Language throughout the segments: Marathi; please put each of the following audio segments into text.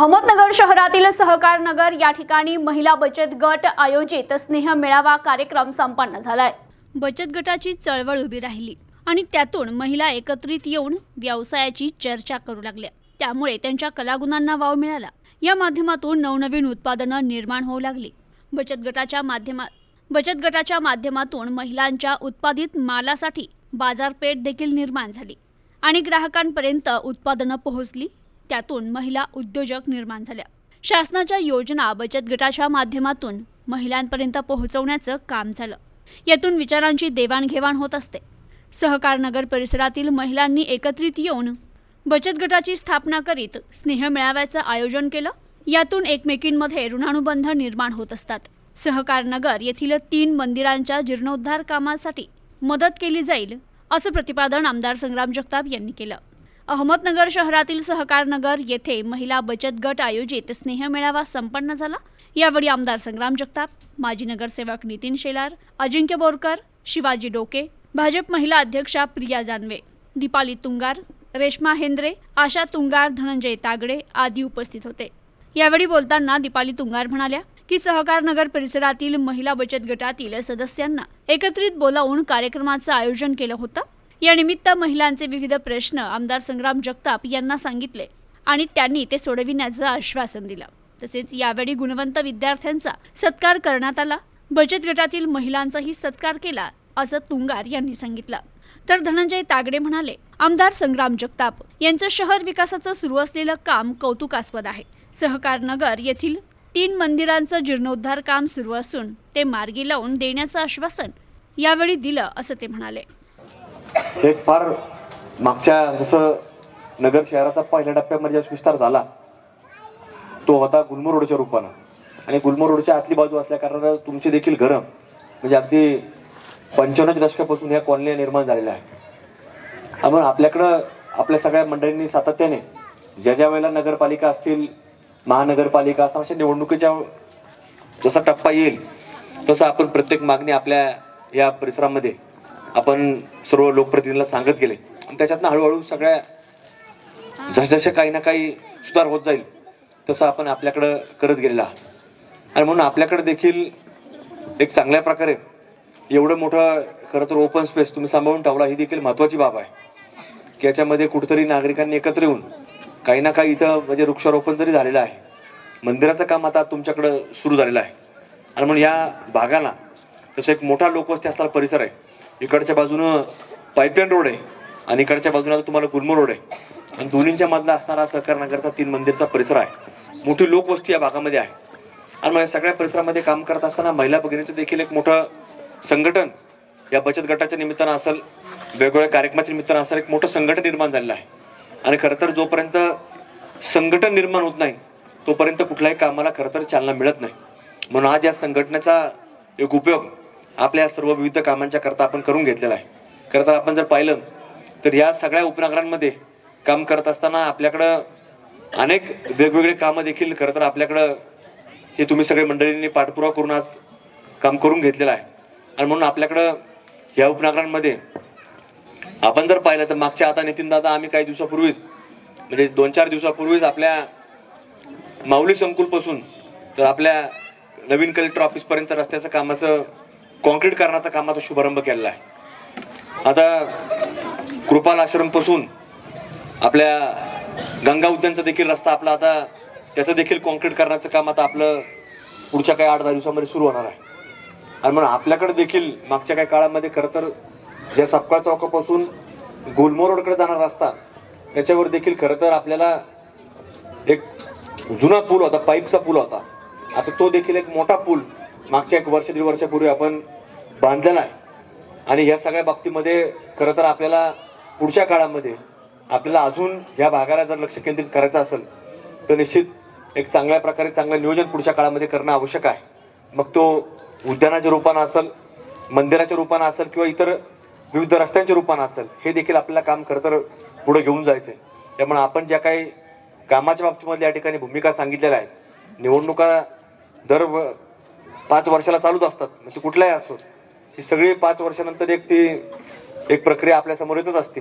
अहमदनगर शहरातील सहकार नगर या ठिकाणी महिला बचत गट आयोजित स्नेह मेळावा कार्यक्रम संपन्न झालाय. बचत गटाची चळवळ उभी राहिली आणि त्यातून महिला एकत्रित येऊन व्यवसायाची चर्चा करू लागल्या. त्यामुळे त्यांच्या कलागुणांना वाव मिळाला. या माध्यमातून नवनवीन उत्पादनं निर्माण होऊ लागली. बचत गटाच्या माध्यमात बचत गटाच्या माध्यमातून महिलांच्या उत्पादित मालासाठी बाजारपेठ देखील निर्माण झाली आणि ग्राहकांपर्यंत उत्पादनं पोहोचली. त्यातून महिला उद्योजक निर्माण झाल्या. शासनाच्या योजना बचत गटाच्या माध्यमातून महिलांपर्यंत पोहोचवण्याचं काम झालं. यातून विचारांची देवाणघेवाण होत असते. सहकार नगर परिसरातील महिलांनी एकत्रित येऊन बचत गटाची स्थापना करीत स्नेह मेळाव्याचं आयोजन केलं. यातून एकमेकींमध्ये ऋणानुबंध निर्माण होत असतात. सहकारनगर येथील तीन मंदिरांच्या जीर्णोद्धार कामासाठी मदत केली जाईल असं प्रतिपादन आमदार संग्राम जगताप यांनी केलं. अहमदनगर शहरातील सहकारनगर येथे महिला बचत गट आयोजित स्नेह मेळावा संपन्न झाला. यावेळी आमदार संग्राम जगताप माजी नगरसेवक नितीन शेलार अजिंक्य बोरकर शिवाजी डोके भाजप महिला अध्यक्षा प्रिया जानवे दीपाली तुंगार रेश्मा हेंद्रे आशा तुंगार धनंजय तागडे आदी उपस्थित होते. यावेळी बोलताना दीपाली तुंगार म्हणाल्या की सहकार नगर परिसरातील महिला बचत गटातील सदस्यांना एकत्रित बोलावून कार्यक्रमाचं आयोजन केलं होतं. या निमित्त महिलांचे विविध प्रश्न आमदार संग्राम जगताप यांना सांगितले आणि त्यांनी ते सोडविण्याचं आश्वासन दिलं. तसेच यावेळी गुणवंत विद्यार्थ्यांचा सत्कार करण्यात आला. बचत गटातील महिलांचाही सत्कार केला असं तुंगार यांनी सांगितलं. तर धनंजय तागडे म्हणाले आमदार संग्राम जगताप यांचं शहर विकासाचं सुरू असलेलं काम कौतुकास्पद आहे. सहकार नगर येथील तीन मंदिरांचं जीर्णोद्धार काम सुरू असून ते मार्गी लावून देण्याचं आश्वासन यावेळी दिलं असं ते म्हणाले. हे फार मागच्या जसं नगर शहराचा पहिल्या टप्प्यामध्ये विस्तार झाला तो होता गुलमोर रोडच्या रूपानं. आणि गुलमोर रोडच्या आतली बाजू असल्या कारणानं तुमची देखील घरं म्हणजे अगदी पंच्याण्णवच्या दशकापासून ह्या कॉलन्या निर्माण झालेल्या आहेत. त्यामुळे आपल्याकडं आपल्या सगळ्या मंडळींनी सातत्याने ज्या ज्या वेळेला नगरपालिका असतील महानगरपालिका असं अशा निवडणुकीच्या जसा टप्पा येईल तसं आपण प्रत्येक मागणी आपल्या या परिसरामध्ये आपण सर्व लोकप्रतिनिधीला सांगत गेले. आणि त्याच्यातनं हळूहळू सगळ्या जसजसे काही ना काही सुधार होत जाईल तसं आपण आपल्याकडं करत गेलेला आहात. आणि म्हणून आपल्याकडे देखील एक चांगल्या प्रकारे एवढं मोठं खरं तर ओपन स्पेस तुम्ही सांभाळून ठेवला ही देखील महत्वाची बाब आहे. की याच्यामध्ये कुठेतरी नागरिकांनी एकत्र येऊन काही ना काही इथं म्हणजे वृक्षारोपण जरी झालेलं आहे मंदिराचं काम आता तुमच्याकडं सुरू झालेलं आहे. आणि म्हणून या भागाला तसं एक मोठा लोकवस्ती असणारा परिसर आहे इकडच्या बाजूनं पाईपलाईन रोड आहे आणि इकडच्या बाजूला आता तुम्हाला गुलमोर रोड आहे. आणि दोन्हींच्या मधला असणारा सहकार नगरचा तीन मंदिरचा परिसर आहे. मोठी लोकवस्ती या भागामध्ये आहे. आणि मग या सगळ्या परिसरामध्ये काम करत असताना महिला भगिनीचं देखील एक मोठं संघटन या बचत गटाच्या निमित्तानं असेल वेगवेगळ्या कार्यक्रमाच्या निमित्तानं असेल एक मोठं संघटन निर्माण झालेलं आहे. आणि खरं तर जोपर्यंत संघटन निर्माण होत नाही तोपर्यंत कुठल्याही कामाला खरं तर चालना मिळत नाही. म्हणून आज या संघटनेचा एक उपयोग आपल्या सर्व विविध कामांच्या करता आपण करून घेतलेला आहे. खरं तर आपण जर पाहिलं तर या सगळ्या उपनगरांमध्ये काम करत असताना आपल्याकडं अनेक वेगवेगळे कामं देखील खरं तर आपल्याकडं हे तुम्ही सगळे मंडळींनी पाठपुरावा करून आज काम करून घेतलेलं आहे. आणि म्हणून आपल्याकडं या उपनगरांमध्ये आपण जर पाहिलं तर मागच्या आता नितीन दादा आम्ही काही दिवसापूर्वीच म्हणजे दोन चार दिवसापूर्वीच आपल्या माऊली संकुलपासून तर आपल्या नवीन कलेक्टर ऑफिसपर्यंत रस्त्याचं कामाचं कॉन्क्रीट करण्याचा कामाचा शुभारंभ केलेला आहे. आता कृपाल आश्रमपासून आपल्या गंगा उद्यानचा देखील रस्ता आपला आता त्याचं देखील कॉन्क्रीट करण्याचं काम आता आपलं पुढच्या काही आठ दहा दिवसामध्ये सुरू होणार आहे. आणि म्हणून आपल्याकडे देखील मागच्या काही काळामध्ये खरं तर ज्या सपकाळ चौकापासून गुलमोर रोडकडे जाणारा रस्ता त्याच्यावर देखील खरं तर आपल्याला एक जुना पूल होता पाईपचा पूल होता. आता तो देखील एक मोठा पूल मागच्या एक वर्ष दीड वर्षापूर्वी आपण बांधलेला आहे आणि या सगळ्या बाबतीमध्ये खरं तर आपल्याला पुढच्या काळामध्ये आपल्याला अजून ह्या भागाला जर लक्ष केंद्रित करायचं असेल तर निश्चित एक चांगल्या प्रकारे चांगलं नियोजन पुढच्या काळामध्ये करणं आवश्यक आहे. मग तो उद्यानाच्या रूपानं असेल मंदिराच्या रूपानं असेल किंवा इतर विविध रस्त्यांच्या रूपानं असेल हे देखील आपल्याला काम खरं तर पुढे घेऊन जायचं आहे त्यामुळे आपण ज्या काही कामाच्या बाबतीमध्ये या ठिकाणी भूमिका सांगितलेल्या आहेत निवडणुका दर व- पाच वर्षाला चालूच असतात. म्हणजे मग कुठलाही असो. ही सगळी पाच वर्षानंतर एक ती एक प्रक्रिया आपल्यासमोर येतच असते.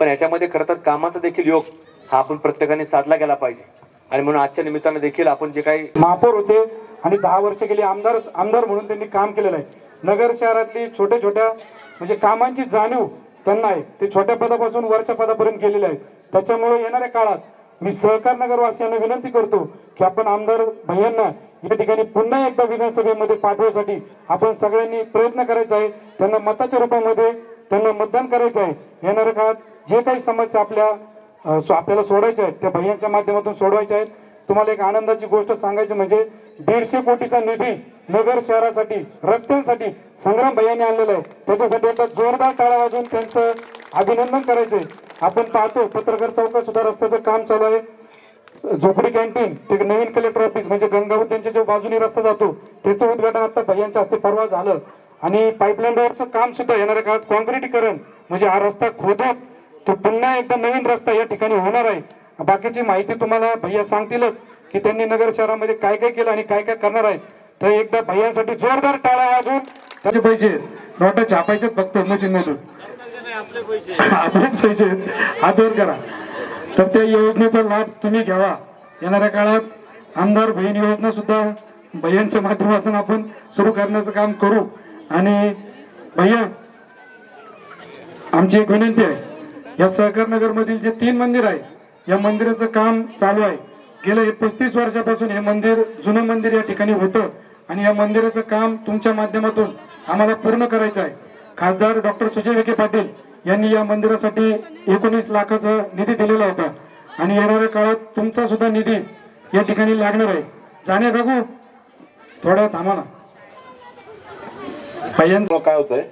पण याच्यामध्ये खरं तर कामाचा देखील योग हा आपण प्रत्येकाने साधला गेला पाहिजे. आणि म्हणून आजच्या निमित्तानं देखील आपण जे काही महापौर होते आणि दहा वर्ष गेली आमदार आमदार म्हणून त्यांनी काम केलेलं आहे. नगर शहरातली छोट्या छोट्या म्हणजे कामांची जाणीव त्यांना आहे. ते छोट्या पदापासून वरच्या पदापर्यंत गेलेले आहेत. त्याच्यामुळे येणाऱ्या काळात मी सहकार नगरवासियांना विनंती करतो की आपण आमदार भैयांना या ठिकाणी पुन्हा एकदा विधानसभेमध्ये पाठवण्यासाठी आपण सगळ्यांनी प्रयत्न करायचा आहे. त्यांना मताच्या रूपामध्ये त्यांना मतदान करायचं आहे. येणाऱ्या काळात जे काही समस्या आपल्या सो- आपल्याला सोडायच्या आहेत त्या भैयांच्या माध्यमातून सोडवायच्या आहेत. तुम्हाला एक आनंदाची गोष्ट सांगायची म्हणजे दीडशे कोटीचा निधी नगर शहरासाठी रस्त्यांसाठी संग्राम भैयांनी आणलेला आहे. त्याच्यासाठी आता जोरदार टाळा वाजून त्यांचं अभिनंदन करायचंय. आपण पाहतो पत्रकार चौकात सुद्धा रस्त्याचं काम चालू आहे. झोपडी कॅन्टीन ते नवीन कलेक्टर ऑफिस म्हणजे गंगावत त्यांच्या जो बाजूने रस्ता जातो त्याचं उद्घाटन आता भैयांच्या हस्ते परवा झालं. आणि पाईपलाईन रोडचं काम सुद्धा येणाऱ्या काळात कॉन्क्रिटीकरण म्हणजे हा रस्ता खोदून तो पुन्हा एकदा नवीन रस्ता या ठिकाणी होणार आहे. बाकीची माहिती तुम्हाला भैया सांगतीलच की त्यांनी नगर शहरामध्ये काय काय केलं आणि काय काय करणार आहेत तर एकदा भैयांसाठी जोरदार टाळा वाजून त्याचे पैसे नोटा छापायचे फक्त मशीन मधून आपलेच पैसे. आहेत हात वर करा. तर त्या योजनेचा लाभ तुम्ही घ्यावा. येणाऱ्या काळात आमदार बहीण योजना सुद्धा भैयांच्या माध्यमातून आपण सुरू करण्याचं काम करू. आणि भैया आमची एक विनंती आहे या सहकारनगरमधील जे तीन मंदिर आहे या मंदिराचं काम चालू आहे. गेल्या पस्तीस वर्षापासून हे मंदिर जुनं मंदिर या ठिकाणी होतं आणि या मंदिराचं काम तुमच्या माध्यमातून आम्हाला पूर्ण करायचं आहे. खासदार डॉक्टर सुजय विखे पाटील यांनी या मंदिरासाठी एकोणीस लाखाचा निधी दिलेला होता. आणि येणाऱ्या काळात तुमचा सुद्धा निधी या ठिकाणी लागणार आहे. जाणे बघू थोडं थांबा ना. भैयांचं काय होतंय?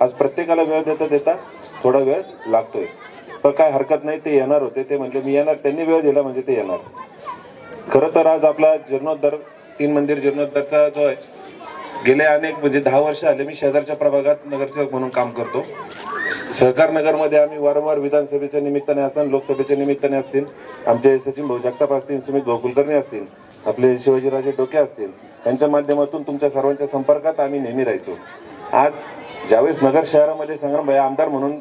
आज प्रत्येकाला वेळ देता देता थोडा वेळ लागतोय. पण काय हरकत नाही ते येणार होते. ते म्हणजे मी येणार. त्यांनी वेळ दिला म्हणजे ते येणार. खरं तर आज आपला जीर्णोद्धार तीन मंदिर जीर्णोद्धारचा जो आहे गेले अनेक म्हणजे दहा वर्ष आले मी शेजारच्या प्रभागात नगरसेवक म्हणून काम करतो. सहकार नगरमध्ये आम्ही वारंवार विधानसभेच्या निमित्ताने असेल लोकसभेच्या निमित्ताने असतील. आमचे सचिन भाऊ जगताप असतील सुमित भाऊ कुलकर्णी असतील आपले शिवाजीराजे डोके असतील. त्यांच्या माध्यमातून तुमच्या सर्वांच्या संपर्कात आम्ही नेहमी राहायचो. आज ज्यावेळेस नगर शहरामध्ये संग्रामभाई आमदार म्हणून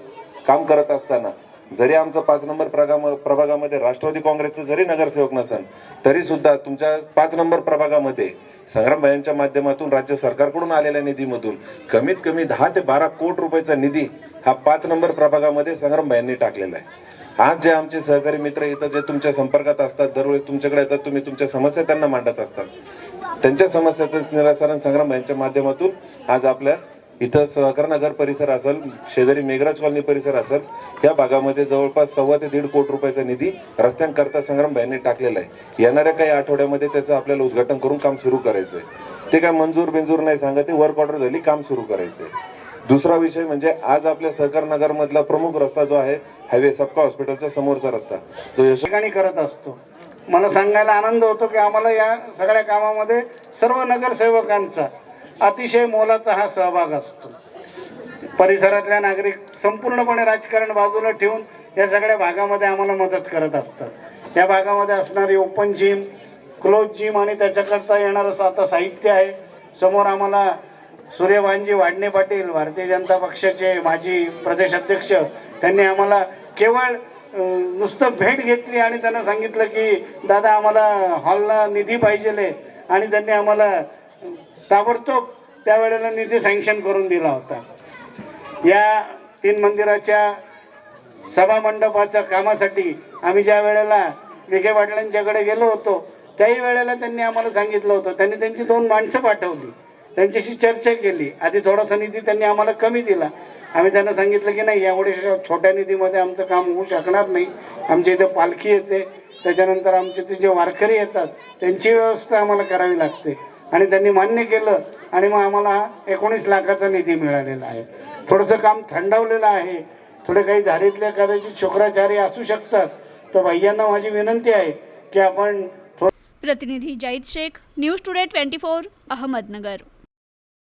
काम करत असताना जरी आमचं पाच नंबर प्रभागामध्ये राष्ट्रवादी काँग्रेसचं जरी नगरसेवक नसेल तरी सुद्धा तुमच्या पाच नंबर प्रभागामध्ये संग्रामभाईंच्या माध्यमातून राज्य सरकारकडून आलेल्या निधीमधून कमीत कमी दहा ते बारा कोटी रुपयाचा निधी हा पाच नंबर प्रभागामध्ये संग्रामभाईंनी टाकलेला आहे. आज जे आमचे सहकारी मित्र इथं जे तुमच्या संपर्कात असतात दरवेळेस तुमच्याकडे येतात तुम्ही तुमच्या समस्या त्यांना मांडत असतात. त्यांच्या समस्याचं निराकरण संग्रामभाईंच्या माध्यमातून आज आपल्या इथं सहकार नगर परिसर असेल शेजारी मेघराज कॉलनी परिसर असेल या भागामध्ये जवळपास सव्वा ते दीड कोटी रुपयाचा निधी रस्त्यांकरता संग्रामभाईंनी टाकलेला आहे. येणाऱ्या काही आठवड्यामध्ये त्याचं आपल्याला उद्घाटन करून काम सुरू करायचंय ते काय मंजूर बिंजूर नाही सांगत ते वर्क ऑर्डर झाली काम सुरू करायचंय दुसरा विषय म्हणजे आज आपल्या सहकार नगरमधला प्रमुख रस्ता जो आहे हायवे सबका हॉस्पिटलच्या समोरचा रस्ता. तो यश ठिकाणी करत असतो. मला सांगायला आनंद होतो की आम्हाला या सगळ्या कामामध्ये सर्व नगरसेवकांचा अतिशय मोलाचा हा सहभाग असतो. परिसरातल्या नागरिक संपूर्णपणे राजकारण बाजूला ठेवून या सगळ्या भागामध्ये आम्हाला मदत करत असतात. या भागामध्ये असणारी ओपन जिम क्लोज जिम आणि त्याच्याकरता येणारं आता साहित्य आहे. समोर आम्हाला सूर्यभानजी वाडणे पाटील भारतीय जनता पक्षाचे माजी प्रदेश अध्यक्ष त्यांनी आम्हाला केवळ नुसतं भेट घेतली आणि त्यांना सांगितलं की दादा आम्हाला हॉलला निधी पाहिजे आणि त्यांनी आम्हाला ताबडतोब त्यावेळेला निधी सँक्शन करून दिला होता. या तीन मंदिराच्या सभामंडपाच्या कामासाठी आम्ही ज्या वेळेला विखे पाटलांच्याकडे गेलो होतो त्याही वेळेला त्यांनी आम्हाला सांगितलं होतं. त्यांनी त्यांची दोन माणसं पाठवली. त्यांच्याशी चर्चा केली. आधी थोडासा निधी त्यांनी आम्हाला कमी दिला. आम्ही त्यांना सांगितलं की नाही एवढ्या छोट्या निधीमध्ये आमचं काम होऊ शकणार नाही. आमच्या इथं पालखी येते. त्याच्यानंतर आमचे ते जे वारकरी येतात त्यांची व्यवस्था आम्हाला करावी लागते. आणि त्यांनी मान्य केलं. आणि मग आम्हाला एकोणीस लाखाचा निधी मिळालेला आहे. थोडंसं काम थंडावलेलं आहे. थोडे काही झारीतले कदाचित शुक्राचार्य असू शकतात. तर भैयांना माझी विनंती आहे की आपण प्रतिनिधी Zahid Shaikh news today twenty four Ahmednagar.